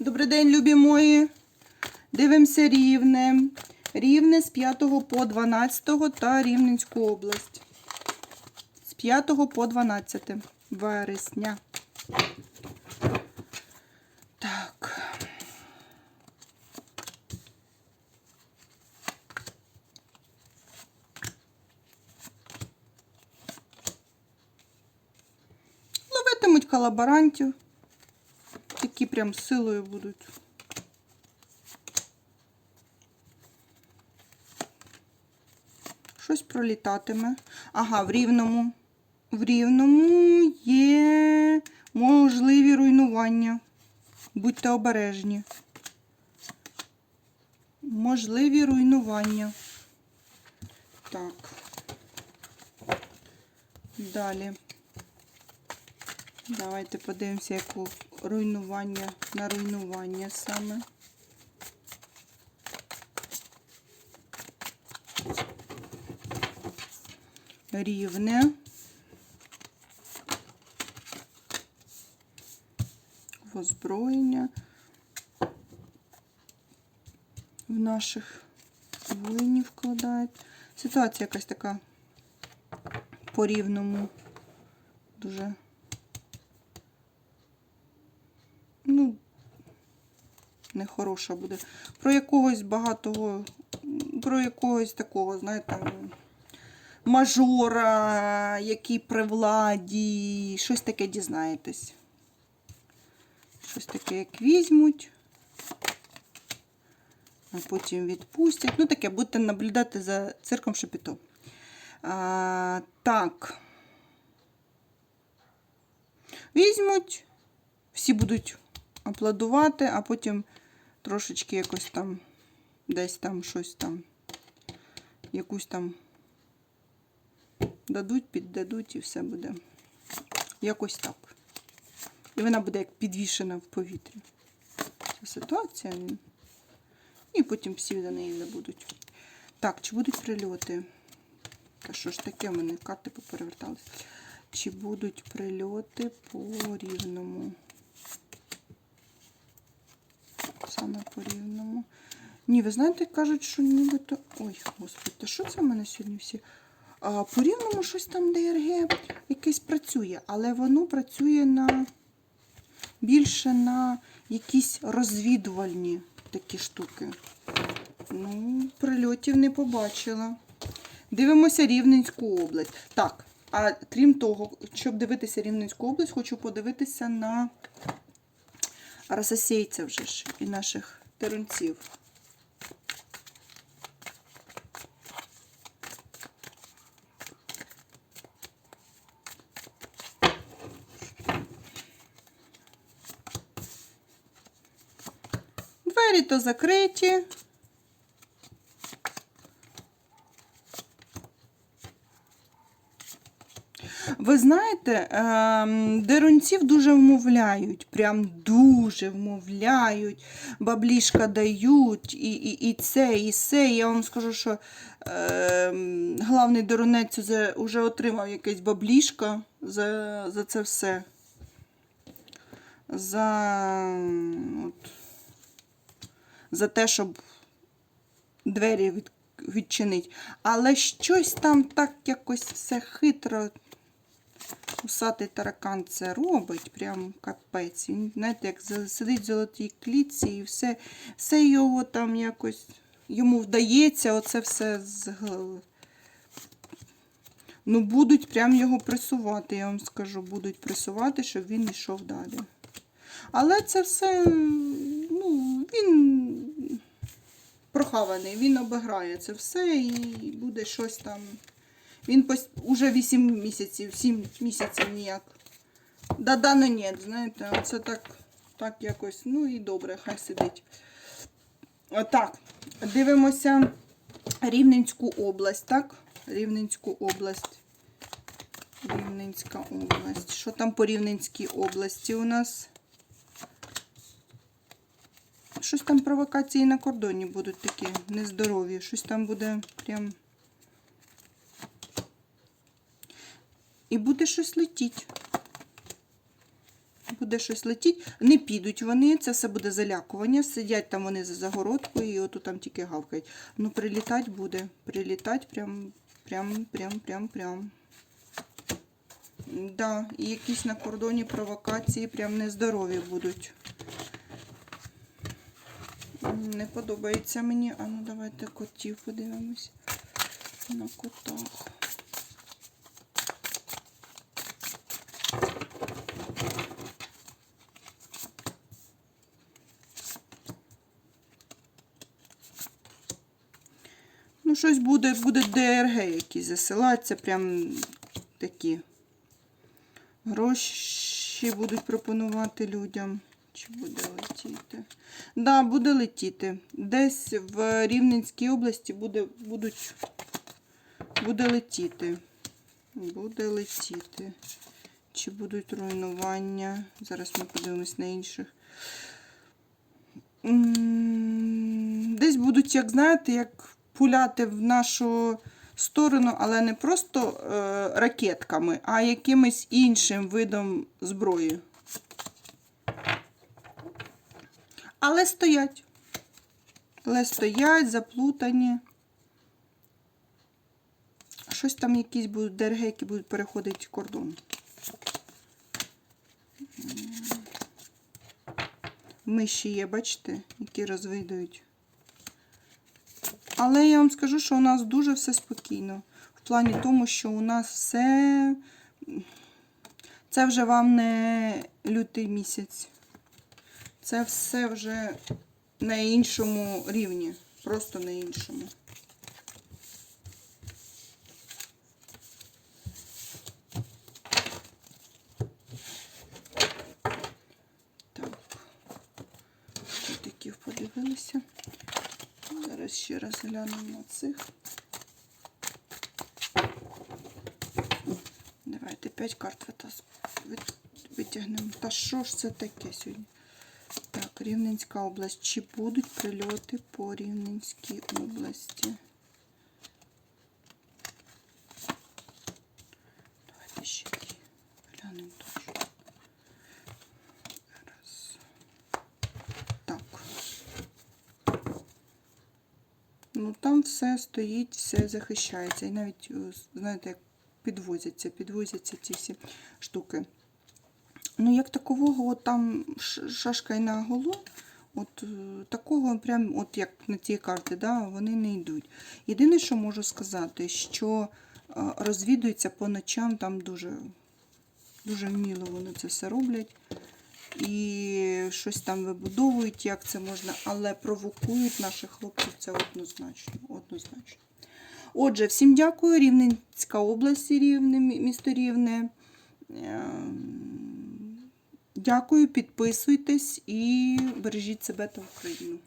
Добрий день, любі мої. Дивимося рівне. Рівне з 5 по 12 та Рівненську область. З 5 по 12 вересня. Так. Ловитимуть колаборантів. Прям силою будуть. Щось пролітатиме. Ага, в рівному. В рівному є можливі руйнування. Будьте обережні. Можливі руйнування. Так. Далі. Давайте подивимося, яку руйнування на руйнування саме. Рівне. Озброєння в наших воїнів вкладають. Ситуація якась така по рівному. Дуже. ну, нехороша буде. Про якогось багатого, про якогось такого, знаєте, мажора, який при владі, щось таке дізнаєтесь. Щось таке, як візьмуть, а потім відпустять. Ну, таке, будете наблюдати за цирком Шепіто. А, так. Візьмуть, всі будуть аплодувати, а потім трошечки якось там, десь там щось там, якусь там дадуть, піддадуть і все буде. Якось так. І вона буде як підвішена в повітрі. Ця ситуація. І потім всі за неї забудуть. Так, чи будуть прильоти? Та що ж таке, в мене карти попереверталися. Чи будуть прильоти по рівному? Саме по рівному. Ні, ви знаєте, кажуть, що нібито. Ой, господи, що це в мене сьогодні всі? А, по рівному щось там ДРГ якесь працює, але воно працює на більше на якісь розвідувальні такі штуки. Ну, прильотів не побачила. Дивимося Рівненську область. Так, а крім того, щоб дивитися Рівненську область, хочу подивитися на рососейців вже ж і наших терунців. Двері то закриті. Ви знаєте, ем, дерунців дуже вмовляють, прям дуже вмовляють, баблішка дають, і, і, і це, і це. Я вам скажу, що ем, главний дерунець вже отримав якесь баблішка за, за це все. За, от, за те, щоб двері від, відчинить. Але щось там так якось все хитро. Усатий таракан це робить, прям капець. Він, знаєте, як сидить в золотій клітці і все, все його там якось йому вдається, оце все з Ну, будуть прям його пресувати, я вам скажу, будуть пресувати, щоб він йшов далі. Але це все, ну, він прохаваний, він обіграє це все і буде щось там. Він пос... уже 8 місяців, 7 місяців ніяк. Да-да, ну ні, знаєте, це так, так якось, ну і добре, хай сидить. Так, дивимося Рівненську область, так? Рівненську область. Рівненська область. Що там по Рівненській області у нас? Щось там провокації на кордоні будуть такі нездорові. Щось там буде прям. І буде щось летіть. Буде щось летіти. Не підуть вони, це все буде залякування. Сидять там вони за загородкою і отут там тільки гавкають. Ну, прилітати буде. Прилітати прям, прям, прям, прям, прям. Да, і якісь на кордоні провокації прям нездорові будуть. Не подобається мені. А ну давайте котів подивимось. На котах. Ну, щось буде, буде ДРГ якісь засилатися, прям такі гроші будуть пропонувати людям. Чи буде летіти? Да, буде летіти. Десь в Рівненській області буде, будуть, буде летіти. Буде летіти. Чи будуть руйнування? Зараз ми подивимось на інших. Десь будуть, як знаєте, як пуляти в нашу сторону, але не просто е, ракетками, а якимось іншим видом зброї. Але стоять. Але стоять, заплутані. Щось там якісь будуть ДРГ, які будуть переходити кордон. Миші є, бачите, які розвидують. Але я вам скажу, що у нас дуже все спокійно. В плані тому, що у нас все. Це вже вам не лютий місяць. Це все вже на іншому рівні. Просто на іншому. Так. Котиків подивилися. Зараз ще раз глянемо на цих. Давайте 5 карт витягнемо. Та що ж це таке сьогодні? Так, Рівненська область. Чи будуть прильоти по Рівненській області? Давайте ще дві. Глянемо точно. Раз. Так. Ну там все стоїть, все захищається. І навіть, е, знаєте, як підвозяться, підвозяться ці всі штуки. Ну, як такового, от там шашка і на голу, от е, такого, прям, от як на ці карти, да, вони не йдуть. Єдине, що можу сказати, що е, розвідується по ночам, там дуже, дуже вміло вони це все роблять. І щось там вибудовують, як це можна, але провокують наших хлопців це однозначно. однозначно. Отже, всім дякую. Рівненська область, Рівне, місто Рівне. Ем, Дякую, підписуйтесь і бережіть себе та Україну.